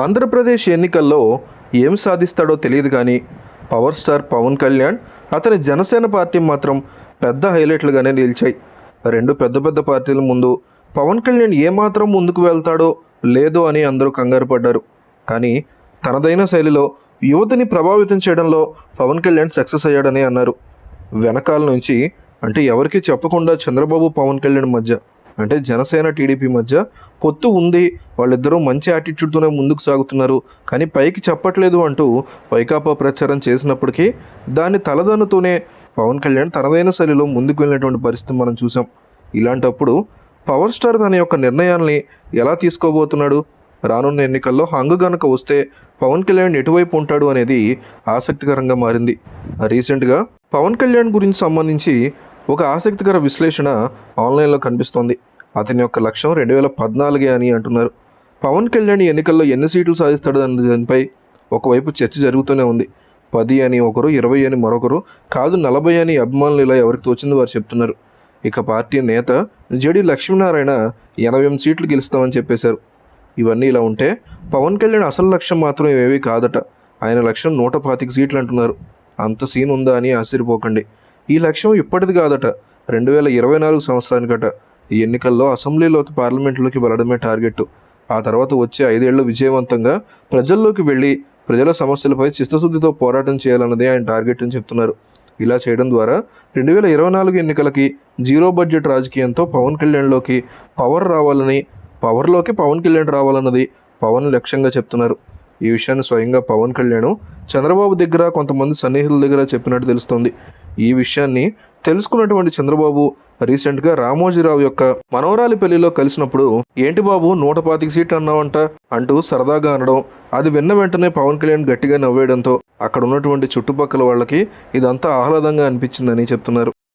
ఆంధ్రప్రదేశ్ ఎన్నికల్లో ఏం సాధిస్తాడో తెలియదు కానీ పవర్ స్టార్ పవన్ కళ్యాణ్ అతని జనసేన పార్టీ మాత్రం పెద్ద హైలైట్లుగానే నిలిచాయి. రెండు పెద్ద పెద్ద పార్టీల ముందు పవన్ కళ్యాణ్ ఏమాత్రం ముందుకు వెళ్తాడో లేదో అని అందరూ కంగారు పడ్డారు. కానీ తనదైన శైలిలో యువతని ప్రభావితం చేయడంలో పవన్ కళ్యాణ్ సక్సెస్ అయ్యాడని అన్నారు. వెనకాల నుంచి అంటే ఎవరికి చెప్పకుండా చంద్రబాబు పవన్ కళ్యాణ్ మధ్య అంటే జనసేన టీడీపీ మధ్య పొత్తు ఉంది. వాళ్ళిద్దరూ మంచి యాటిట్యూడ్తోనే ముందుకు సాగుతున్నారు. కానీ పైకి చెప్పట్లేదు అంటూ వైకాపా ప్రచారం చేసినప్పటికీ దాన్ని తలదన్నుతూనే పవన్ కళ్యాణ్ తనదైన శైలిలో ముందుకు వెళ్ళినటువంటి పరిస్థితి మనం చూసాం ఇలాంటప్పుడు పవర్ స్టార్ తన యొక్క నిర్ణయాన్ని ఎలా తీసుకోబోతున్నాడు? రానున్న ఎన్నికల్లో హంగు గనక వస్తే పవన్ కళ్యాణ్ ఎటువైపు ఉంటాడు అనేది ఆసక్తికరంగా మారింది. రీసెంట్గా పవన్ కళ్యాణ్ గురించి సంబంధించి ఒక ఆసక్తికర విశ్లేషణ ఆన్లైన్లో కనిపిస్తోంది. అతని యొక్క లక్ష్యం రెండు వేల పద్నాలుగే అని అంటున్నారు. పవన్ కళ్యాణ్ ఎన్నికల్లో ఎన్ని సీట్లు సాధిస్తాడు అనే దానిపై ఒకవైపు చర్చ జరుగుతూనే ఉంది. పది అని ఒకరు ఇరవై అని మరొకరు కాదు నలభై అని అభిమానులు ఇలా ఎవరికి తోచింది వారు చెప్తున్నారు. ఇక పార్టీ నేత జడి లక్ష్మీనారాయణ ఎనభై ఎనిమిది సీట్లు గెలుస్తామని చెప్పేశారు. ఇవన్నీ ఇలా ఉంటే పవన్ కళ్యాణ్ అసలు లక్ష్యం మాత్రం ఏమీ కాదట. ఆయన లక్ష్యం నూట పాతిక సీట్లు అంటున్నారు. అంత సీన్ ఉందా అని ఆశ్చర్యపోకండి. ఈ లక్ష్యం ఇప్పటిది కాదట. రెండు వేల ఇరవై నాలుగు సంవత్సరానికట. ఈ ఎన్నికల్లో అసెంబ్లీలోకి పార్లమెంట్లోకి వెళ్ళడమే టార్గెట్ ఆ తర్వాత వచ్చే ఐదేళ్ళు విజయవంతంగా ప్రజల్లోకి వెళ్ళి ప్రజల సమస్యలపై చిత్తశుద్ధితో పోరాటం చేయాలన్నదే ఆయన టార్గెట్ అని చెప్తున్నారు. ఇలా చేయడం ద్వారా రెండు వేల ఇరవై నాలుగు ఎన్నికలకి జీరో బడ్జెట్ రాజకీయంతో పవన్ కళ్యాణ్లోకి పవర్ రావాలని పవర్లోకి పవన్ కళ్యాణ్ రావాలన్నది పవన్ లక్ష్యంగా చెప్తున్నారు. ఈ విషయాన్ని స్వయంగా పవన్ కళ్యాణ్ చంద్రబాబు దగ్గర కొంతమంది సన్నిహితుల దగ్గర చెప్పినట్టు తెలుస్తోంది. ఈ విషయాన్ని తెలుసుకున్నటువంటి చంద్రబాబు రీసెంట్గా రామోజీరావు యొక్క మనవరాలి పెళ్ళిలో కలిసినప్పుడు ఏంటి బాబు నూట పాతిక సీట్లు అన్నావంట అంటూ సరదాగా అనడం అది విన్న వెంటనే పవన్ కళ్యాణ్ గట్టిగా నవ్వేయడంతో అక్కడ ఉన్నటువంటి చుట్టుపక్కల వాళ్ళకి ఇదంతా ఆహ్లాదంగా అనిపించిందని చెప్తున్నారు.